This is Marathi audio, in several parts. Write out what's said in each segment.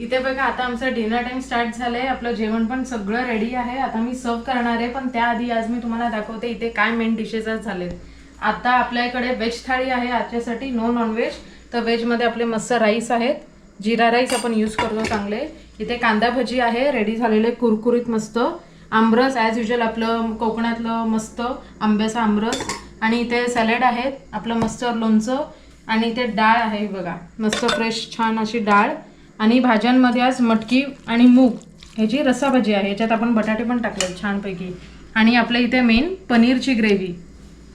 इथे बघा आता आमचं डिनर टाइम स्टार्ट झालंय. आपलं जेवण पण सगळं रेडी आहे. आता मी सर्व करणार आहे पण त्याआधी आज मी तुम्हाला दाखवते इथे काय मेन डिशेस आज झालेत. आता आपल्याकडे व्हेज थाळी आहे. आजच्यासाठी नो नॉनव्हेज तर व्हेजमध्ये आपले मस्त राईस आहेत. जिरा राईस आपण यूज करतो चांगले. इथे कांदा भजी आहे. रेडी झालेले कुरकुरीत मस्त. आमरस ॲज युजल आपलं कोकणातलं मस्त आंब्याचा आमरस. आणि इथे सॅलड आहेत. आपलं मस्त लोणचं. आणि इथे डाळ आहे बघा. मस्त फ्रेश छान अशी डाळ. आणि भाज्यांमध्ये आज मटकी आणि मूग ह्याची रस्साभाजी आहे याच्यात आपण बटाटे पण टाकले छानपैकी. आणि आपल्या इथे मेन पनीरची ग्रेव्ही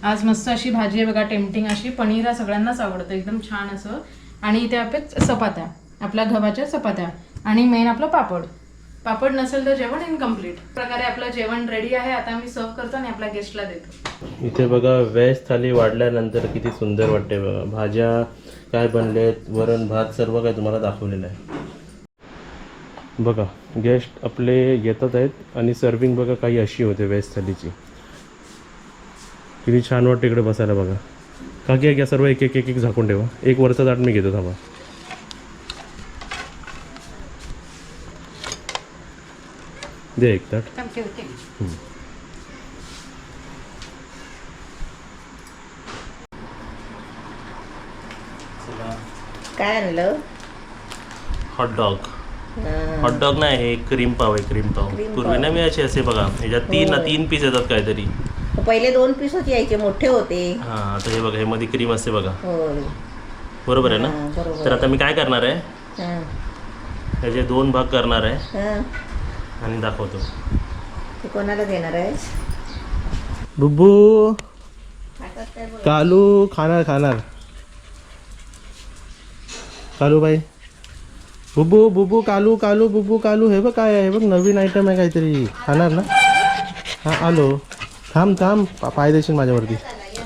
आज मस्त अशी भाजी आहे बघा टेम्पटिंग अशी. पनीर हा सगळ्यांनाच आवडतं. एकदम छान असं. आणि इथे आपल्या चपात्या. आपल्या गव्हाच्या चपात्या. आणि मेन आपलं पापड. पापड नसेल तर जेवण इनकम्प्लीट प्रकारे आपलं जेवण रेडी आहे. आता मी सर्व करतो आणि आपल्या गेस्टला देतो. इथे बघा व्हेज थाली वाढल्यानंतर किती सुंदर वाटते बघा. भाज्या काय बनलेत वरण भात सर्व काय तुम्हाला दाखवलेलं आहे. बघा गेस्ट आपले येतात आहेत आणि सर्विंग बघा काही अशी होते व्हेज थालीची. किती छान वाटते इकडे बसायला बघा. का की घ्या सर्व एक एक एक एक झाकून ठेवा. एक वरचा ताट मी घेतो थांबा. दे एक ताट हम्म. काय आणलं? हॉटडॉग हा. हॉटडॉग नाही हे क्रीम पाव आहे क्रीम पाव. क्रीम पूर्वी पाव. ना मी असे असे बघा ह्याच्यात तीन होय. तीन पीस येतात काहीतरी. पहिले दोन पीस होते यायचे मोठे होते. हा आता हे बघा हे मध्ये क्रीम असते बघा. होय बरोबर आहे ना? हा, बरोबर. तर आता मी काय करणार आहे? हा, ह्याचे दोन भाग करणार आहे. हा. आणि दाखवतो. ते कोणाला देणार आहेस? बुब्बू! हातात काय बोल- कालू खाणार खाणार. कालू बाई. बुब्बू बुब्बू कालू कालू बुब्बू कालू हे बघ काय आहे बघ नवीन आयटम आहे काहीतरी. खाणार ना? हा आलो. थांब थांब. पाय देशील माझ्यावरती.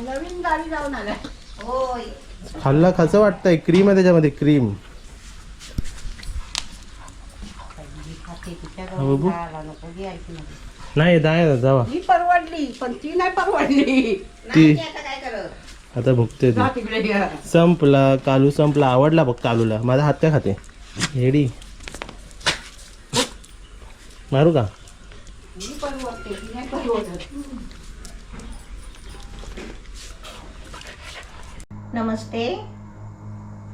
नवीन गावी जाऊन आला होय खाल्ला कसं वाटतंय. क्रीम आहे त्याच्यामध्ये क्रीम हा, बाबू. नाही नाही जावा. ही परवडली पण ती नाही परवडली. ती आता भुकते ती. संपला कालू संपला आवडला बघ कालूला. माझा हात काय खाते? हेडी. मारू का? नमस्ते.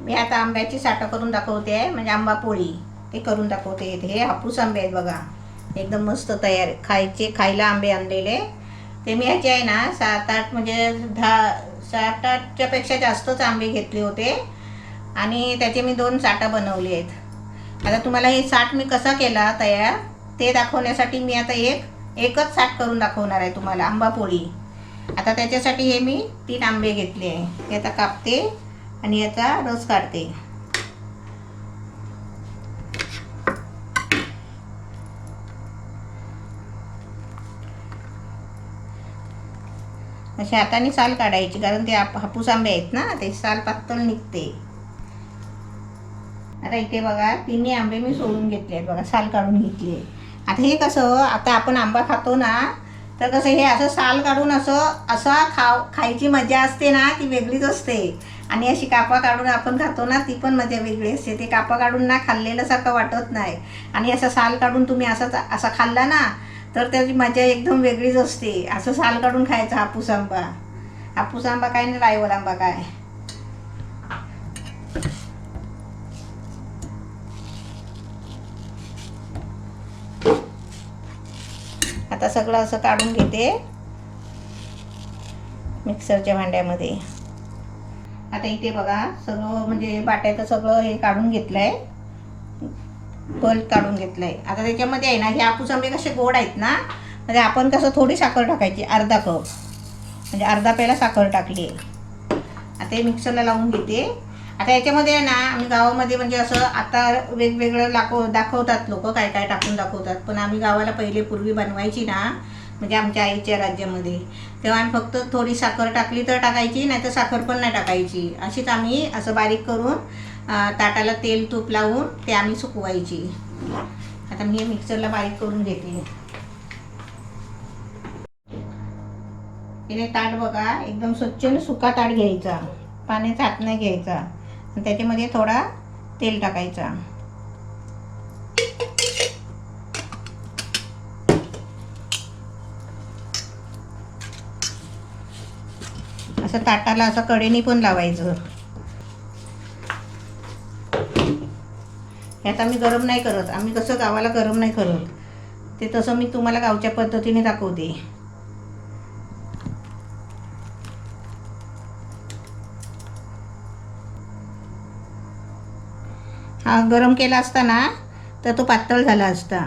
मी आता आंब्याची साठा करून दाखवते आहे म्हणजे आंबा पोळी. ते करून दाखवते हे हापूस आंबे आहेत बघा. एकदम मस्त तयार. खायचे खायला आंबे आणलेले. ते मी ह्याचे आहे ना सात आठ म्हणजे दहा सात आठच्या पेक्षा जास्तच आंबे घेतले होते. आणि त्याचे मी दोन साठा बनवले आहेत. आता तुम्हाला हे साठ मी कसा केला तयार? ते दाखवण्यासाठी मी आता एक एकच साठ करून दाखवणार आहे तुम्हाला आंबा पोळी. आता त्याच्यासाठी हे मी तीन आंबे घेतले आहे. हे आता कापते आणि याचा रस काढते. अशा हाताने साल काढायची कारण ते आप- हापूस आंबे आहेत ना ते साल पातळ निघते. आता इथे बघा तिन्ही आंबे मी सोडून घेतले आहेत बघा साल काढून घेतली आता हे कसं आता आपण आंबा खातो ना तर कसं हे असं साल काढून असं असा खाव खायची मजा असते ना ती वेगळीच असते. आणि अशी कापा काढून आपण खातो ना ती पण मजा वेगळी असते. ते कापा काढून ना खाल्लेल्यासारखं वाटत नाही. आणि असं साल काढून तुम्ही असं असा खाल्ला ना तर त्याची मजा एकदम वेगळीच असते. असं साल काढून खायचा हापूस आंबा हापूस आंबा काय नाही रायवल आंबा काय? आता सगळं असं काढून घेते. मिक्सरच्या भांड्यामध्ये. आता इथे बघा सगळं म्हणजे बाट्याचं सगळं हे काढून घेतलं आहे पल काढून घेतलंय. आता त्याच्यामध्ये आहे ना हे आपूस आंबे कसे गोड आहेत ना म्हणजे आपण कसं थोडी साखर टाकायची अर्धा कप. म्हणजे अर्धा पेला साखर टाकली आहे. आता हे मिक्सरला लावून घेते. आता याच्यामध्ये आहे ना आम्ही गावामध्ये म्हणजे असं आता वेगवेगळं लाखो दाखवतात लोक काय काय टाकून दाखवतात. पण आम्ही गावाला पहिले पूर्वी बनवायची ना म्हणजे आमच्या आईच्या राज्यामध्ये. तेव्हा आम्ही फक्त थोडी साखर टाकली तर टाकायची नाही तर साखर पण नाही टाकायची. अशीच आम्ही असं बारीक करून ताटाला तेल तूप लावून ते आम्ही सुकवायची. आता मी हे मिक्सरला बारीक करून घेते. तिने ताट बघा एकदम स्वच्छ आणि सुका ताट घ्यायचा. पाण्याचा हात नाही घ्यायचा. आणि त्याच्यामध्ये थोडा तेल टाकायचा. असं ताटाला असं कडेनी पण लावायचं. हे आम्ही गरम नाही करत. आम्ही कसं गावाला गरम नाही करत. ते तसं मी तुम्हाला गावच्या पद्धतीने दाखवते. हा गरम केला असता ना तर तो पातळ झाला असता.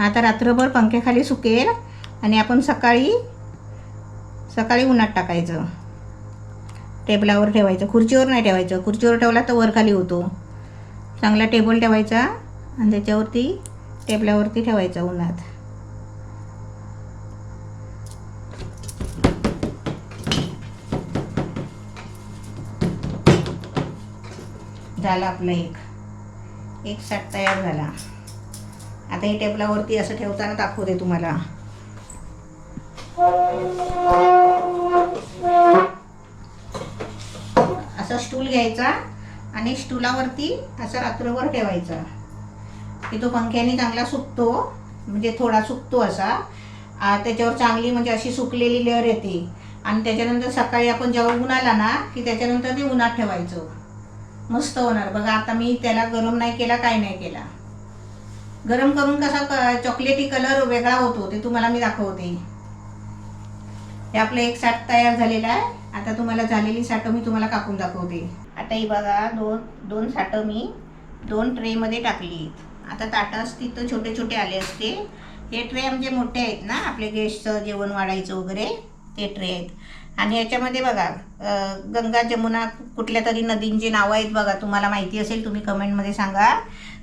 आता रात्रभर पंख्याखाली सुकेल आणि आपण सकाळी सकाळी उन्हात टाकायचं. टेबलावर ठेवायचं. खुर्चीवर नाही ठेवायचं. खुर्चीवर ठेवला तर वर खाली होतो. चांगला टेबल ठेवायचा आणि त्याच्यावरती टेबलावरती ठेवायचा उन्हात. झाला आपला एक. एक साठ तयार झाला. आता हे टेबलावरती असं ठेवताना दाखवते तुम्हाला. असा स्टूल घ्यायचा आणि स्टूलावरती असा रात्रभर ठेवायचा. की तो पंख्याने चांगला सुकतो म्हणजे थोडा सुकतो असा. त्याच्यावर चांगली म्हणजे अशी सुकलेली लेअर येते. आणि त्याच्यानंतर सकाळी आपण जेव्हा ऊन आला ना की त्याच्यानंतर ते उन्हात ठेवायचं. मस्त होणार. बघा आता मी त्याला गरम नाही केला काय नाही केला. गरम करून कसा क- चॉकलेटी कलर वेगळा होतो ते तुम्हाला मी दाखवते. हे आपलं एक साठ तयार झालेलं आहे. आता तुम्हाला झालेली साठं मी तुम्हाला कापून दाखवते. आता ही बघा दोन दोन साठं मी दोन ट्रेमध्ये टाकली. आता ताटं असतील तर छोटे छोटे आले असते. हे ट्रे आमचे मोठे आहेत ना आपले गेस्टचं जेवण वाढायचं वगैरे ते ट्रे आहेत. आणि याच्यामध्ये बघा गंगा जमुना कुठल्या तरी नदींची नावं आहेत बघा तुम्हाला माहिती असेल तुम्ही कमेंटमध्ये सांगा.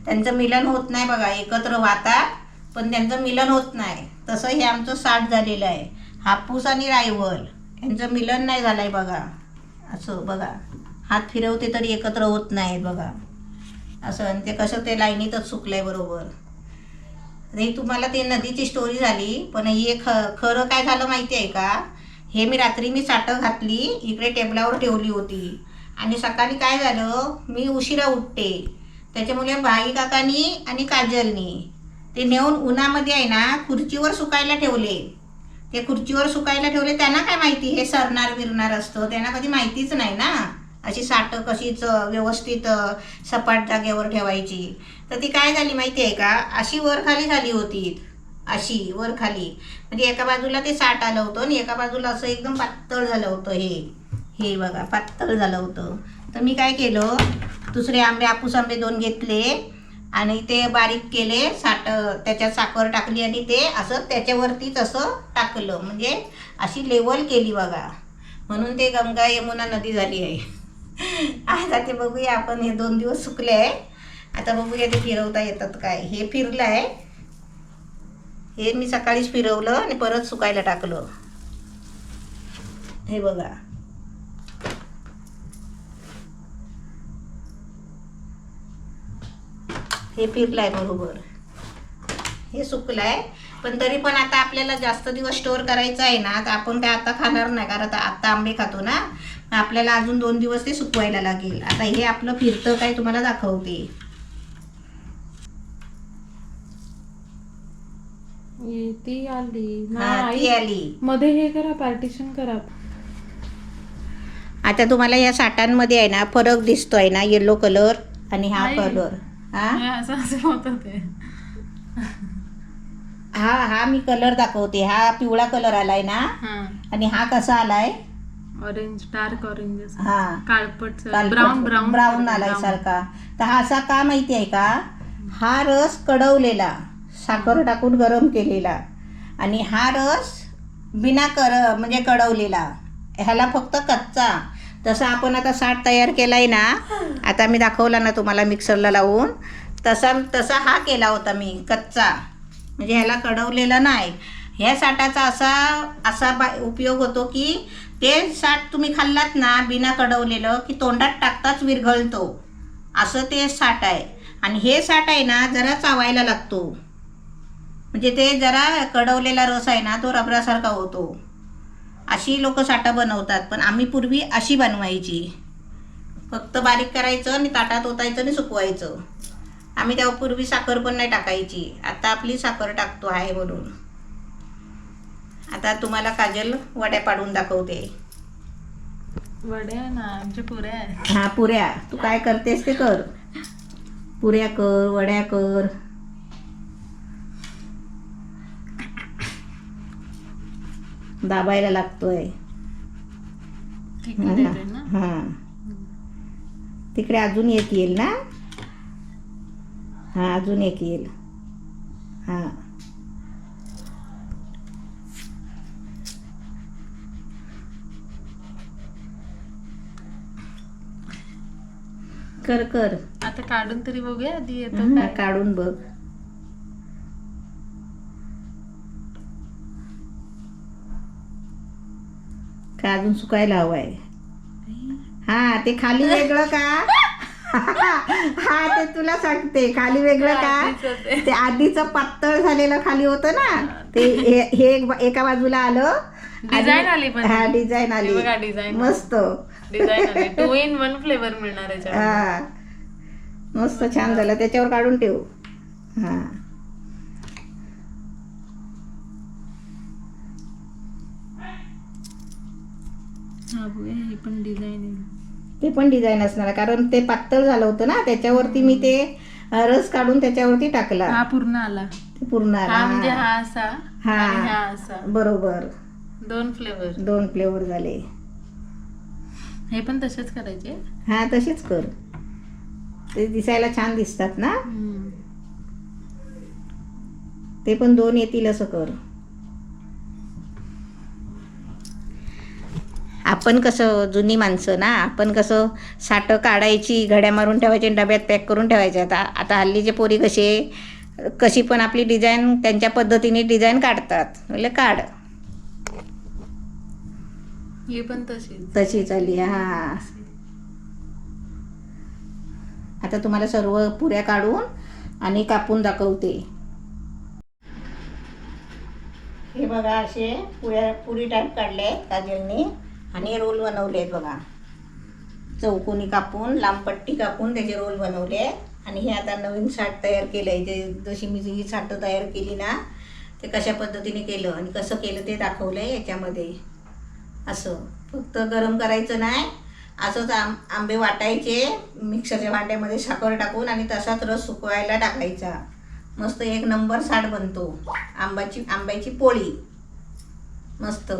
त्यांचं मिलन होत नाही बघा एकत्र वाहतात पण त्यांचं मिलन होत नाही. तसं हे आमचं साठ झालेलं आहे. हापूस आणि रायवल. यांचं मिलन नाही झालं आहे बघा. असं बघा. हात फिरवते तरी एकत्र होत नाही बघा. असं आणि ते कसं ते लाईनीतच सुकलं आहे बरोबर. नाही तुम्हाला ते नदीची स्टोरी झाली पण हे ख खरं काय झालं माहिती आहे का? हे मी रात्री मी साठं घातली इकडे टेबलावर ठेवली होती. आणि सकाळी काय झालं? मी उशिरा उठते. त्याच्यामुळे भाई काकानी आणि काजलनी ते नेऊन उन्हामध्ये आहे ना खुर्चीवर सुकायला ठेवले. ते खुर्चीवर सुकायला ठेवले त्यांना काय माहिती? हे सरणार विरणार असतं. त्यांना कधी माहितीच नाही ना. अशी साठं कशीच व्यवस्थित सपाट जागेवर ठेवायची. तर ती काय झाली माहिती आहे का? अशी वर खाली झाली होती. अशी वर खाली. म्हणजे एका बाजूला ते साठ आलं होतं आणि एका बाजूला असं एकदम पातळ झालं होतं हे. हे बघा पातळ झालं होतं. तर मी काय केलं? दुसरे आंबे आपूस आंबे दोन घेतले. आणि ते बारीक केले साठ त्याच्यात साखर टाकली आणि ते असं त्याच्यावरतीच असं टाकलं. म्हणजे अशी लेवल केली बघा. म्हणून ते गंगा यमुना नदी झाली आहे. आता ते बघूया आपण हे दोन दिवस सुकले आहे. आता बघूया ते फिरवता येतात काय. हे फिरलं आहे हे मी सकाळीच फिरवलं आणि परत सुकायला टाकलं. हे बघा. हे फिरलं आहे बरोबर. हे सुकलं आहे पण तरी पण आता आपल्याला जास्त दिवस स्टोअर करायचं आहे ना तर आपण काय आता खाणार नाही कारण आता आंबे खातो ना. आपल्याला अजून दोन दिवस ते सुकवायला लागेल. आता हे आपलं फिरतं काय तुम्हाला दाखवते. ती आली. ती आली. मध्ये हे करा पार्टिशन करा. आता तुम्हाला या साठांमध्ये आहे ना फरक दिसतोय ना येलो कलर आणि हा. कलर असं असं होतं. ते हा हा मी कलर दाखवते. हा पिवळा कलर आलाय ना? हा. आणि हा कसा आलाय? ऑरेंज डार्क ऑरेंज हा. काळपट ब्राऊन ब्राऊन ब्राऊन आलाय सारखा. तर हा असा का माहिती आहे का? हा रस कडवलेला साखर टाकून गरम केलेला. आणि हा रस बिना कर म्हणजे कडवलेला. ह्याला फक्त कच्चा. तसा आपण आता साठ तयार केलाय ना आता मी दाखवला ना तुम्हाला मिक्सरला लावून. तसा तसा हा केला होता मी कच्चा. म्हणजे ह्याला कडवलेला नाही. ह्या साठाचा असा असा बा उपयोग होतो की ते साठ तुम्ही खाल्लात ना बिना कडवलेलं की तोंडात टाकताच विरघळतो. असं ते साठ आहे. आणि हे साठ आहे ना जरा चावायला लागतो. म्हणजे ते जरा कडवलेला रस आहे ना तो रबरासारखा होतो. अशी लोक साठा बनवतात पण आम्ही पूर्वी अशी बनवायची. फक्त बारीक करायचं आणि ताटात ओतायचं आणि सुकवायचं. आम्ही तेव्हा पूर्वी साखर पण नाही टाकायची. आता आपली साखर टाकतो आहे म्हणून. आता तुम्हाला काजल वड्या पाडून दाखवते. वड्या ना आमच्या पुऱ्या आहेत. हा पुऱ्या. तू काय करतेस ते कर. पुऱ्या कर वड्या कर. दाबायला लागतोय. हा. तिकडे अजून एक येईल ना? हा अजून एक येईल. हा. कर कर. आता काढून तरी बघूया आधी येतो काढून बघ. का अजून सुकायला हवाय? हा ते खाली वेगळं का? हा ते तुला सांगते. खाली वेगळं का. ते. आधीचं पातळ झालेलं खाली होतं ना ते हे एक बाजूला आलं. डिझाईन आली पण. हा डिझाईन आली. बघा डिझाईन. मस्त. डिझाईन आली. टू इन वन फ्लेवर मिळणार याच्यावर हा. मस्त छान झालं. त्याच्यावर काढून ठेव. हा. हा बघूया हे पण डिझाईन ते पण डिझाईन असणार आहे, कारण ते पातळ झालं होतं ना त्याच्यावरती मी ते अ, रस काढून त्याच्यावरती टाकला. हा पूर्ण आला. ते पूर्ण आला. हा म्हणजे हा असा हा. आणि हा असा. बरोबर. दोन फ्लेवर. दोन फ्लेवर झाले. हे पण तसेच करायचे? हा तसेच कर. ते दिसायला छान दिसतात ना? हम्म. ते पण दोन येतील असं कर. आपण कसं जुनी माणसं ना आपण कसं साठं काढायची घड्या मारून ठेवायची डब्यात पॅक करून ठेवायचे. आता आता हल्लीचे पोरी कसे कशी पण आपली डिझाईन त्यांच्या पद्धतीने डिझाईन काढतात. म्हणजे काढ. हे पण तशीच तशी चालली हा. आता तुम्हाला सर्व पुऱ्या काढून आणि कापून दाखवते. हे बघा असे पुऱ्या पुरी टाईप काढले आहेत काजलने. आणि रोल बनवले आहेत बघा. चौकोनी कापून लांब पट्टी कापून त्याचे रोल बनवले आहेत. आणि हे आता नवीन साठ तयार केलं आहे जे जशी मी जी साठं तयार केली ना ते कशा पद्धतीने केलं आणि कसं केलं ते दाखवलं आहे याच्यामध्ये. असं. फक्त गरम करायचं नाही. असंच आम आंबे वाटायचे मिक्सरच्या भांड्यामध्ये साखर टाकून आणि तसाच रस सुकवायला टाकायचा. मस्त एक नंबर साठ बनतो. आंबाची आंब्याची पोळी. मस्त.